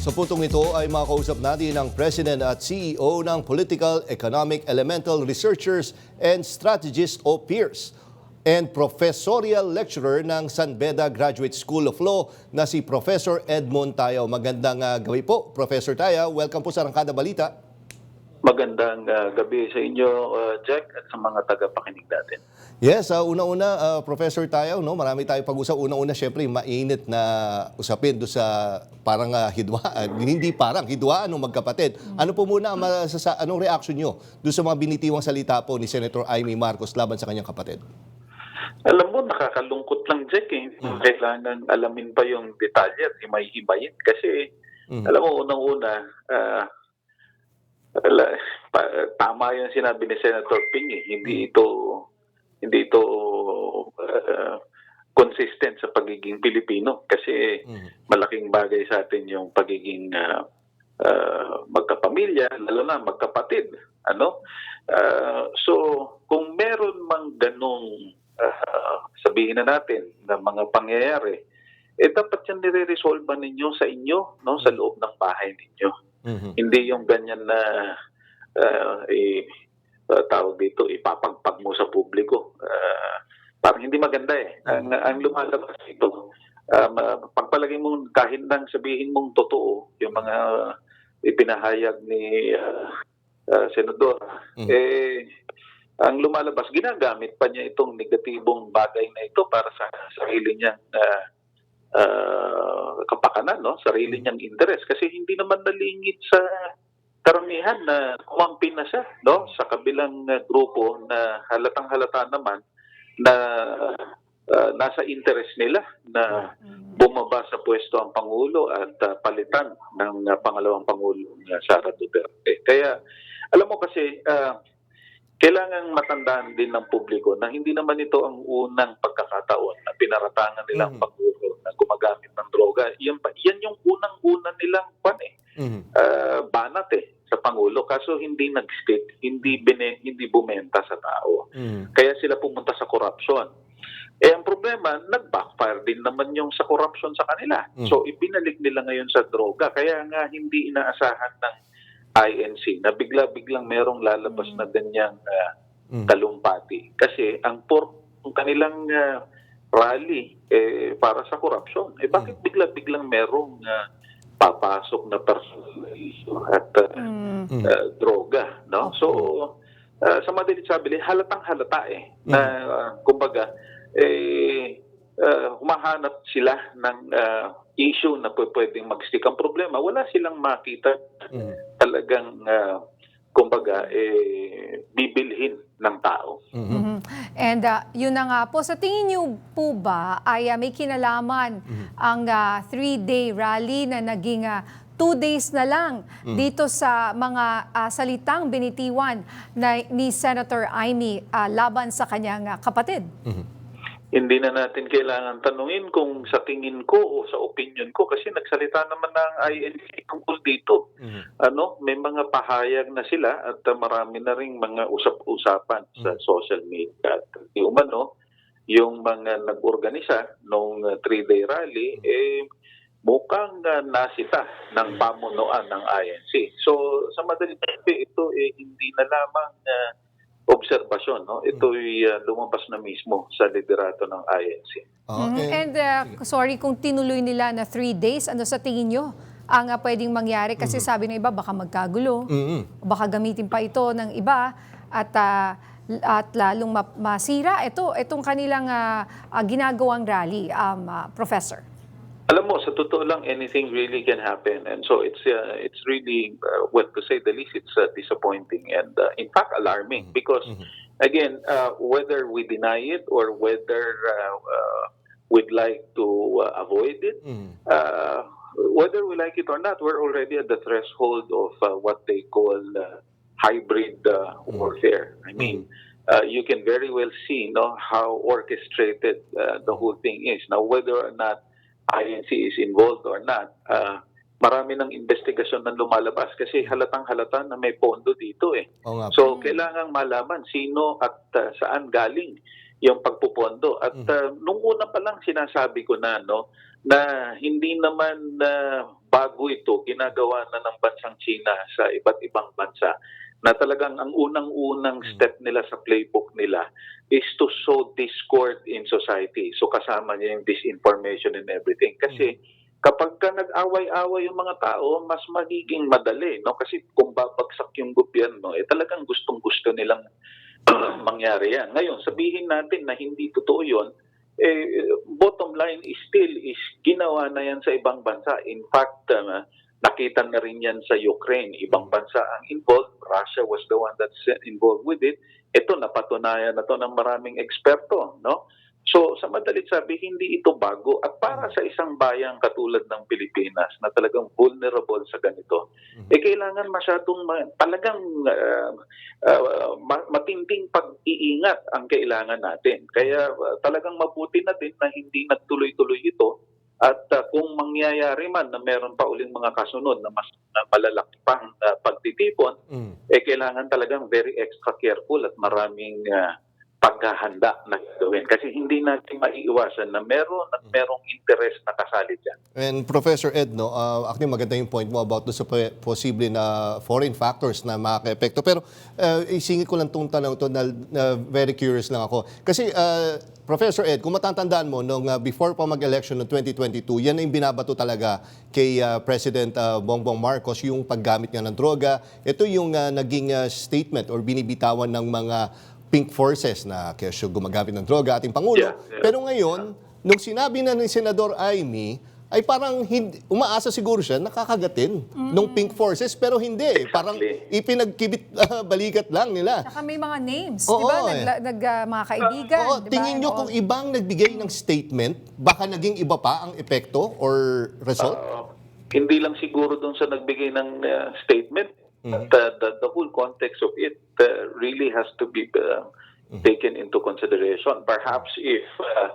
Sa putong ito ay makausap natin ang President at CEO ng Political Economic Elemental Researchers and Strategists o PEERS and Professorial Lecturer ng San Beda Graduate School of Law na si Professor Edmond Tayaw. Magandang ah, gabi po, Professor Tayaw. Welcome po sa Rangkada Balita. Magandang ah, gabi sa inyo, ah, Jack, at sa mga tagapakinig natin. Yes, ah, una-una, ah, Professor Tayaw, no, marami tayong pag-usap. Una-una, syempre, mainit na usapin do sa parang ah, hidwaan. Hindi parang, hidwaan ng magkapatid. Ano po muna, masasa, anong reaction nyo doon sa mga binitiwang salita po ni Senator Amy Marcos laban sa kanyang kapatid? Alam mo, nakakalungkot lang, Jack. Eh. Kailangan alamin pa yung detalye at himay-himayin. Kasi, Mhm. alam mo, unang-una, ah, ala- pa- tama yung sinabi ni Senator Ping. Eh. Hindi ito hindi ito ah, consistent sa pagiging Pilipino. Kasi Mhm. malaking bagay sa atin yung pagiging ah, ah, magkapamilya, lalo na magkapatid. Ano? Ah, so, kung meron mang ganong ah, sabihin na natin na mga pangyayari, eh dapat yan nire-resolve ninyo sa inyo, no, sa loob ng bahay ninyo. Mhm. Hindi yung ganyan na ah, eh, ah, tawag dito, ipapagpag mo sa publiko. Ah, parang hindi maganda eh. Ang, ang lumalabas ito, um, ah, pagpalagay mo kahit nang sabihin mong totoo, yung mga ipinahayag ni ah, ah, Senador, Mhm. eh, ang lumalabas, ginagamit pa niya itong negatibong bagay na ito para sa sarili niyang ah, ah, kapakanan, no? sarili niyang interes. Kasi hindi naman nalingit sa karamihan na kumampi na siya no? sa kabilang ah, grupo na halatang halata naman na ah, nasa interest nila na bumaba sa pwesto ang Pangulo at ah, palitan ng ah, pangalawang Pangulo na Sara Duterte. Kaya alam mo kasi ah, kailangan matandaan din ng publiko na hindi naman ito ang unang pagkakataon na pinaratangan nilang Mhm. Pangulo na gumagamit ng droga. Yan, pa, yan yung unang-unang nilang pan eh, Mhm. ah, banat eh sa Pangulo. Kaso hindi nag-stick, hindi, bine, hindi bumenta sa tao. Mhm. Kaya sila pumunta sa corruption. Eh, ang problema, nag-backfire din naman yung sa corruption sa kanila. Mm. So, ibinalik nila ngayon sa droga. Kaya nga, hindi inaasahan ng INC na bigla-biglang merong lalabas na ganyang ah, Mhm. talumpati. Kasi ang por ang kanilang ah, rally eh, para sa corruption. Eh, bakit bigla-biglang merong ah, papasok na personal at ah, Mm. Uh, droga, no? So uh, sa madalit sabi, halatang halata eh na uh, kumbaga eh uh, humahanap sila ng uh, issue na pwedeng mag-stick. Ang problema, wala silang makita Mhm. talagang uh, kumbaga eh bibilhin ng tao. Mhm. Mhm. And uh, yun na nga po, sa tingin niyo po ba ay uh, may kinalaman ang uh, three-day rally na naging uh, two days na lang dito sa mga uh, salitang binitiwan na ni Senator Amy uh, laban sa kanyang uh, kapatid? Mhm. Hindi na natin kailangan tanungin kung sa tingin ko o sa opinion ko kasi nagsalita naman ng INC tungkol dito. Mhm. ano, may mga pahayag na sila at uh, marami na ring mga usap-usapan sa social media. At di umano, yung mga nag-organisa nung uh, three-day rally, eh, mukhang uh, nasita ng pamunuan ng INC. So, sa madaling ito eh, hindi na lamang uh, obserbasyon. No? Ito ay uh, lumabas na mismo sa liderato ng INC. Okay. Mhm. And uh, sorry kung tinuloy nila na three days, ano sa tingin niyo ang uh, pwedeng mangyari? Kasi sabi ng iba, baka magkagulo. Mhm. baka gamitin pa ito ng iba at ah, l- at lalong ma- masira ito itong kanilang ah, ah, ginagawang rally um, ah, professor Alam mo, sa totoo lang, anything really can happen. And so it's uh, it's really, uh, well, to say the least, it's uh, disappointing and uh, in fact alarming because, again, uh, whether we deny it or whether uh, uh, we'd like to uh, avoid it, Mhm. uh, whether we like it or not, we're already at the threshold of uh, what they call uh, hybrid uh, warfare. I mean, uh, you can very well see no, how orchestrated uh, the whole thing is. Now, whether or not INC is involved or not, uh, marami ng investigasyon na lumalabas kasi halatang halata na may pondo dito eh. Oo nga. So, kailangang malaman sino at uh, saan galing yung pagpupondo. At uh, nung una pa lang sinasabi ko na no na hindi naman uh, bago ito, ginagawa na ng bansang China sa iba't ibang bansa na talagang ang unang-unang step nila sa playbook nila sow discord in society. So kasama niya yung disinformation and everything. Kasi kapag ka nag-away-away yung mga tao, mas magiging madali. No? Kasi kung babagsak yung gobyerno, eh talagang gustong-gusto nilang mangyari yan. Ngayon, sabihin natin na hindi totoo yun, eh, bottom line is still is ginawa na yan sa ibang bansa. In fact, uh, nakita na rin yan sa Ukraine. Ibang bansa ang involved. Russia was the one that's involved with it. Ito, napatunayan na to ng maraming eksperto. No? So, sa madalit sabi, hindi ito bago. At para sa isang bayang katulad ng Pilipinas na talagang vulnerable sa ganito, eh kailangan masyadong ma- talagang uh, uh, ma- matinding pag-iingat ang kailangan natin. Kaya uh, talagang mabuti na din na hindi nagtuloy-tuloy ito. At uh, kung mangyayari man na meron pa uling mga kasunod na mas na malalaki pang uh, pagtitipon, Mm. eh kailangan talagang very extra careful at maraming uh, paghahanda na gawin. Kasi hindi natin maiiwasan na meron at merong interest na kasali dyan. And Professor Ed, no, uh, actually maganda yung point mo about doon sa po- posible na foreign factors na makaka-epekto. Pero uh, isingit ko lang itong tanong to na, na very curious lang ako. Kasi uh, Professor Ed, kung matatandaan mo, nung uh, before pa mag-election ng 2022, yan na yung binabato talaga kay uh, President uh, Bongbong Marcos, yung paggamit niya ng droga. Ito yung uh, naging uh, statement or binibitawan ng mga pink forces na kesyo gumagamit ng droga ating Pangulo. Yeah, yeah. Pero ngayon, nung sinabi na ni Senador Amy, ay parang hindi, umaasa siguro siya nakakagatin nung pink forces pero hindi. eh. Parang Exactly. ipinagkibit ah, balikat lang nila. Saka may mga names, Oo, di ba? eh. Nag, nag, ah, mga kaibigan, Oo, di ba? tingin Oo. kung ibang nagbigay ng statement, baka naging iba pa ang epekto or result? Uh, hindi lang siguro doon sa nagbigay ng uh, statement, but uh, the, the whole context of it uh, really has to be uh, taken into consideration. Perhaps if, uh,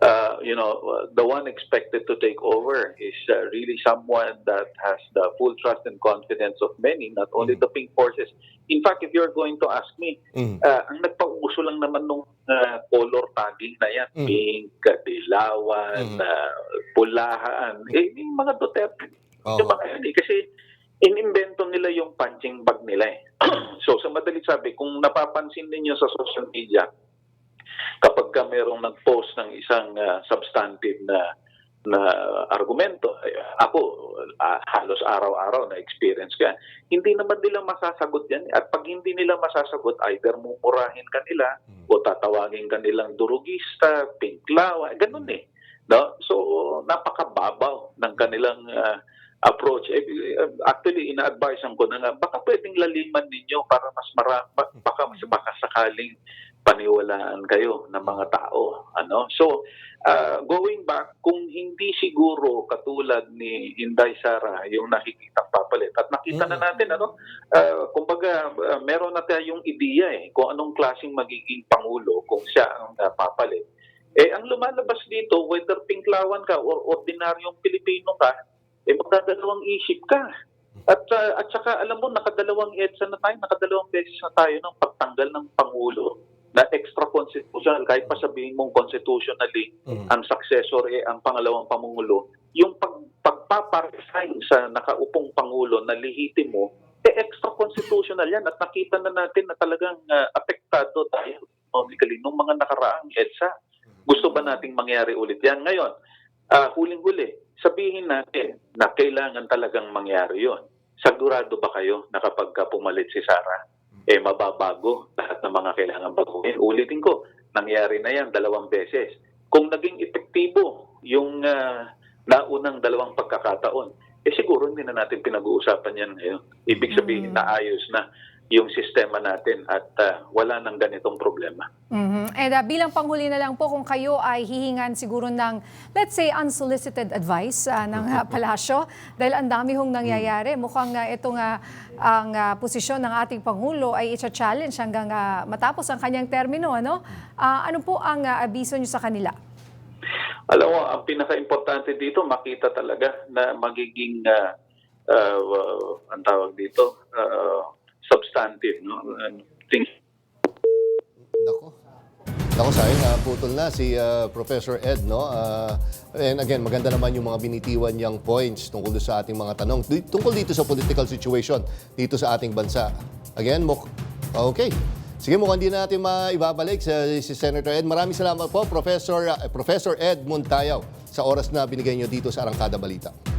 uh, you know, the one expected to take over is uh, really someone that has the full trust and confidence of many, not only the pink forces. In fact, if you're going to ask me, Mm. uh, ang nagpauso lang naman nung uh, color tagging na yan, Mm. pink, dilawan, Mm. uh, pulahan, eh, yung mga Duterte. Oo. Yung mga eh, kasi inimbento nila yung punching bag nila eh. so sa madalit sabi, kung napapansin ninyo sa social media, kapag ka merong nag-post ng isang ah, substantive na na argumento, ako ah, halos araw-araw na experience ka, hindi naman nila masasagot yan. At pag hindi nila masasagot, either mumurahin ka nila o tatawagin ka nilang durugista, pinklawa, ganun eh. No? So, napakababaw ng kanilang ah, approach. Eh, actually, ina-advise ko na nga, baka pwedeng laliman ninyo para mas mara, ba- baka mas baka sakaling paniwalaan kayo ng mga tao. Ano? So, ah, going back, kung hindi siguro katulad ni Inday Sara yung nakikita papalit, at nakita na Mm. natin, ano, ah, kumbaga, ah, meron na tayong ideya eh, kung anong klaseng magiging pangulo kung siya ang ah, papalit. Eh, ang lumalabas dito, whether pinklawan ka or ordinaryong Pilipino ka, eh magdadalawang isip ka. At uh, at saka alam mo nakadalawang EDSA na tayo, nakadalawang beses na tayo ng pagtanggal ng pangulo na extra constitutional kahit pa sabihin mong constitutionally Mm. ang successor eh ang pangalawang pangulo, yung pag pagpaparesign sa nakaupong pangulo na lehitimo eh extra constitutional yan at nakita na natin na talagang uh, apektado tayo economically nung mga nakaraang EDSA. Gusto ba nating mangyari ulit yan? Ngayon, ah, huling-huli, sabihin natin na kailangan talagang mangyari yon. Sigurado ba kayo na kapag ka pumalit si Sara, eh mababago lahat ng mga kailangan baguhin? Ulitin ko, nangyari na yan dalawang beses. Kung naging epektibo yung ah, naunang dalawang pagkakataon, eh siguro hindi na natin pinag-uusapan yan ngayon. Ibig sabihin na ayos na yung sistema natin at ah, wala nang ganitong problema. Mhm. And ah, bilang panghuli na lang po, kung kayo ay hihingan siguro ng, let's say, unsolicited advice ah, ng ah, palasyo, dahil ang dami hong nangyayari, mukhang uh, itong ah, ang ah, posisyon ng ating Pangulo ay i-challenge hanggang ah, matapos ang kanyang termino. Ano, Ah, ano po ang ah, abiso niyo sa kanila? Alam mo, ang pinaka-importante dito, makita talaga na magiging, uh, uh, uh, ang tawag dito, uh, substantive. No? And things Nako. Ako sayang, uh, putol na si uh, Professor Ed, no? Uh, and again, maganda naman yung mga binitiwan niyang points tungkol sa ating mga tanong, tungkol dito sa political situation dito sa ating bansa. Again, muk okay. Sige, mukhang di natin maibabalik sa si Senator Ed. Maraming salamat po, Professor, uh, Professor Ed Montayaw, sa oras na binigay niyo dito sa Arangkada Balita.